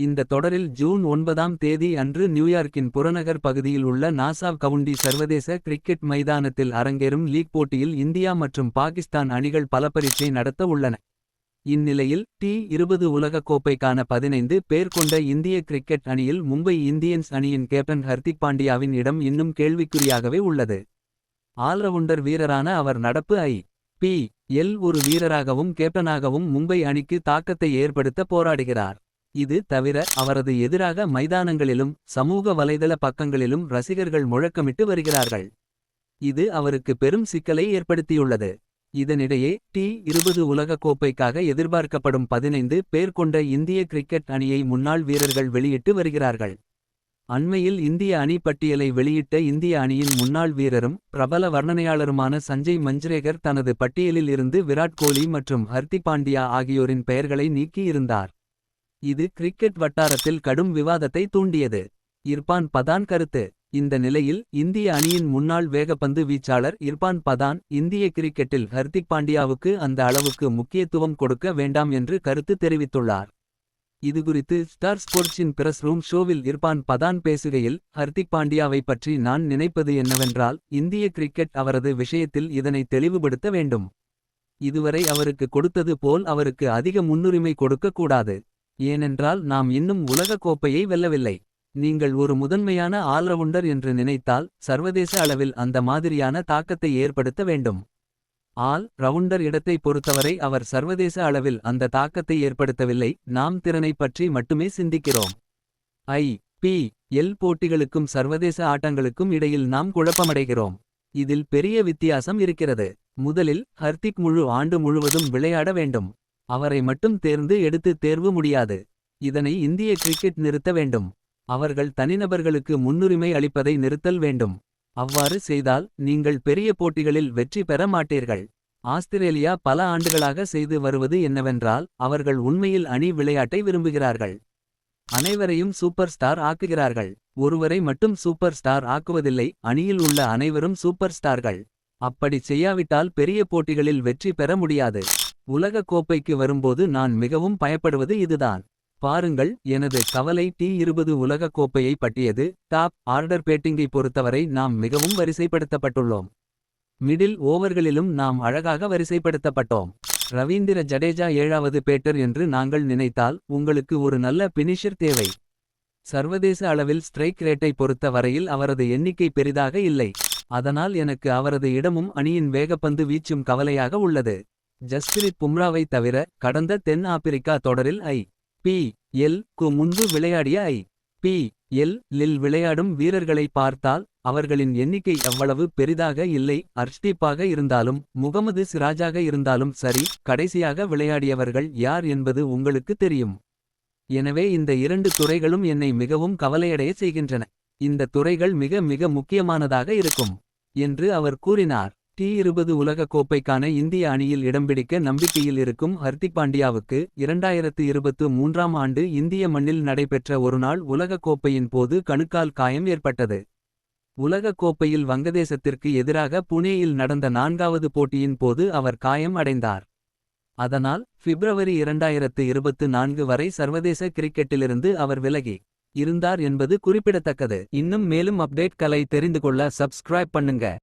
இந்த தொடரில் ஜூன் ஒன்பதாம் தேதி அன்று நியூயார்க்கின் புறநகர் பகுதியில் உள்ள நாசாவ் கவுண்டி சர்வதேச கிரிக்கெட் மைதானத்தில் அரங்கேறும் லீக் போட்டியில் இந்தியா மற்றும் பாகிஸ்தான் அணிகள் பல பரீட்சை நடத்த உள்ளன. இந்நிலையில் டி இருபது உலகக் கோப்பைக்கான பதினைந்து பேர் கொண்ட இந்திய கிரிக்கெட் அணியில் மும்பை இந்தியன்ஸ் அணியின் கேப்டன் ஹர்திக் பாண்டியாவின் இடம் இன்னும் கேள்விக்குறியாகவே உள்ளது. ஆல்ரவுண்டர் வீரரான அவர் நடப்பு ஐ. பி. எல் ஒரு வீரராகவும் கேப்டனாகவும் மும்பை அணிக்கு தாக்கத்தை ஏற்படுத்த போராடுகிறார். இது தவிர அவரது எதிராக மைதானங்களிலும் சமூக வலைதள பக்கங்களிலும் ரசிகர்கள் முழக்கமிட்டு வருகிறார்கள். இது அவருக்கு பெரும் சிக்கலை ஏற்படுத்தியுள்ளது. இதனிடையே டி இருபது உலகக் கோப்பைக்காக எதிர்பார்க்கப்படும் பதினைந்து பேர் கொண்ட இந்திய கிரிக்கெட் அணியை முன்னாள் வீரர்கள் வெளியிட்டு வருகிறார்கள். அண்மையில் இந்திய அணி பட்டியலை வெளியிட்ட இந்திய அணியின் முன்னாள் வீரரும். பிரபல வர்ணனையாளருமான சஞ்சய் மஞ்ச்ரேகர் தனது பட்டியலில் இருந்து விராட் கோலி மற்றும் ஹர்திக் பாண்டியா ஆகியோரின் பெயர்களை நீக்கியிருந்தார் இது கிரிக்கெட் வட்டாரத்தில் கடும் விவாதத்தை தூண்டியது. இர்பான் பதான் கருத்து இந்த நிலையில் இந்திய அணியின் முன்னாள் வேகப்பந்து வீச்சாளர் இர்பான் பதான் இந்திய கிரிக்கெட்டில் ஹர்திக் பாண்டியாவுக்கு அந்த அளவுக்கு முக்கியத்துவம் கொடுக்க வேண்டாம் என்று கருத்து தெரிவித்துள்ளார். இதுகுறித்து ஸ்டார் ஸ்போர்ட்ஸின் பிரஸ் ரூம் ஷோவில் இர்பான் பதான் பேசுகையில் ஹர்திக் பாண்டியாவை பற்றி நான் நினைப்பது என்னவென்றால் இந்திய கிரிக்கெட் அவரது விஷயத்தில் இதனை தெளிவுபடுத்த வேண்டும். இதுவரை அவருக்கு கொடுத்தது போல் அவருக்கு அதிக முன்னுரிமை கொடுக்கக்கூடாது ஏனென்றால் நாம் இன்னும் உலகக் கோப்பையை வெல்லவில்லை. நீங்கள் ஒரு முதன்மையான ஆல்ரவுண்டர் என்று நினைத்தால் சர்வதேச அளவில் அந்த மாதிரியான தாக்கத்தை ஏற்படுத்த வேண்டும். ஆல் ரவுண்டர் இடத்தை பொறுத்தவரை அவர் சர்வதேச அளவில் அந்த தாக்கத்தை ஏற்படுத்தவில்லை நாம் திறனைப் பற்றி மட்டுமே சிந்திக்கிறோம். ஐ. பி. எல் போட்டிகளுக்கும் சர்வதேச ஆட்டங்களுக்கும் இடையில் நாம் குழப்பமடைகிறோம். இதில் பெரிய வித்தியாசம் இருக்கிறது. முதலில் ஹர்திக் முழு ஆண்டு முழுவதும் விளையாட வேண்டும். அவரை மட்டும் தேர்ந்து எடுத்து தேர்வு முடியாது. இதனை இந்திய கிரிக்கெட் நிறுத்த வேண்டும். அவர்கள் தனிநபர்களுக்கு முன்னுரிமை அளிப்பதை நிறுத்தல் வேண்டும். அவ்வாறு செய்தால் நீங்கள் பெரிய போட்டிகளில் வெற்றி பெற மாட்டீர்கள். ஆஸ்திரேலியா பல ஆண்டுகளாக செய்து வருவது என்னவென்றால் அவர்கள் உண்மையில் அணி விளையாட்டை விரும்புகிறார்கள். அனைவரையும் சூப்பர் ஸ்டார் ஆக்குகிறார்கள். ஒருவரை மட்டும் சூப்பர் ஸ்டார் ஆக்குவதில்லை அணியில் உள்ள அனைவரும் சூப்பர் ஸ்டார்கள். அப்படி செய்யாவிட்டால் பெரிய போட்டிகளில் வெற்றி பெற முடியாது. உலக கோப்பைக்கு வரும்போது நான் மிகவும் பயப்படுவது இதுதான். பாருங்கள் எனது கவலை டி இருபது உலகக் கோப்பையை பற்றியது டாப் ஆர்டர் பேட்டிங்கை பொறுத்தவரை நாம் மிகவும் வரிசைப்படுத்தப்பட்டுள்ளோம். மிடில் ஓவர்களிலும் நாம் அழகாக வரிசைப்படுத்தப்பட்டோம். ரவீந்திர ஜடேஜா ஏழாவது பேட்டர் என்று நாங்கள் நினைத்தால் உங்களுக்கு ஒரு நல்ல பினிஷர் தேவை. சர்வதேச அளவில் ஸ்ட்ரைக் ரேட்டை பொறுத்த வரையில் அவரது எண்ணிக்கை பெரிதாக இல்லை. அதனால் எனக்கு அவரது இடமும் அணியின் வேகப்பந்து வீச்சும் கவலையாக உள்ளது. ஜஸ்பிரித் பும்ராவை தவிர கடந்த தென் ஆப்பிரிக்கா தொடரில் ஐ. பி. எல். கு முன்பு விளையாடிய ஐ. பி. எல். லில் விளையாடும் வீரர்களை பார்த்தால் அவர்களின் எண்ணிக்கை அவ்வளவு பெரிதாக இல்லை அர்ஷ்தீப்பாக இருந்தாலும் முகமது சிராஜாக இருந்தாலும் சரி கடைசியாக விளையாடியவர்கள் யார் என்பது உங்களுக்கு தெரியும். எனவே இந்த இரண்டு துறைகளும் என்னை மிகவும் கவலையடைய செய்கின்றன. இந்த துறைகள் மிக மிக முக்கியமானதாக இருக்கும். என்று அவர் கூறினார். டி இருபது உலகக் கோப்பைக்கான இந்திய அணியில் இடம்பிடிக்க நம்பிக்கையில் இருக்கும் ஹர்திக் பாண்டியாவுக்கு. இரண்டாயிரத்து இருபத்து மூன்றாம் ஆண்டு இந்திய மண்ணில் நடைபெற்ற ஒருநாள் உலகக் கோப்பையின் போது கணுக்கால் காயம் ஏற்பட்டது. உலகக் கோப்பையில் வங்கதேசத்திற்கு எதிராக புனேயில் நடந்த நான்காவது போட்டியின் போது அவர் காயம் அடைந்தார். அதனால் பிப்ரவரி இரண்டாயிரத்து இருபத்து நான்கு வரை சர்வதேச கிரிக்கெட்டிலிருந்து அவர் விலகி. இருந்தார் என்பது குறிப்பிடத்தக்கது. இன்னும் மேலும் அப்டேட் கலை தெரிந்து கொள்ள சப்ஸ்கிரைப் பண்ணுங்க.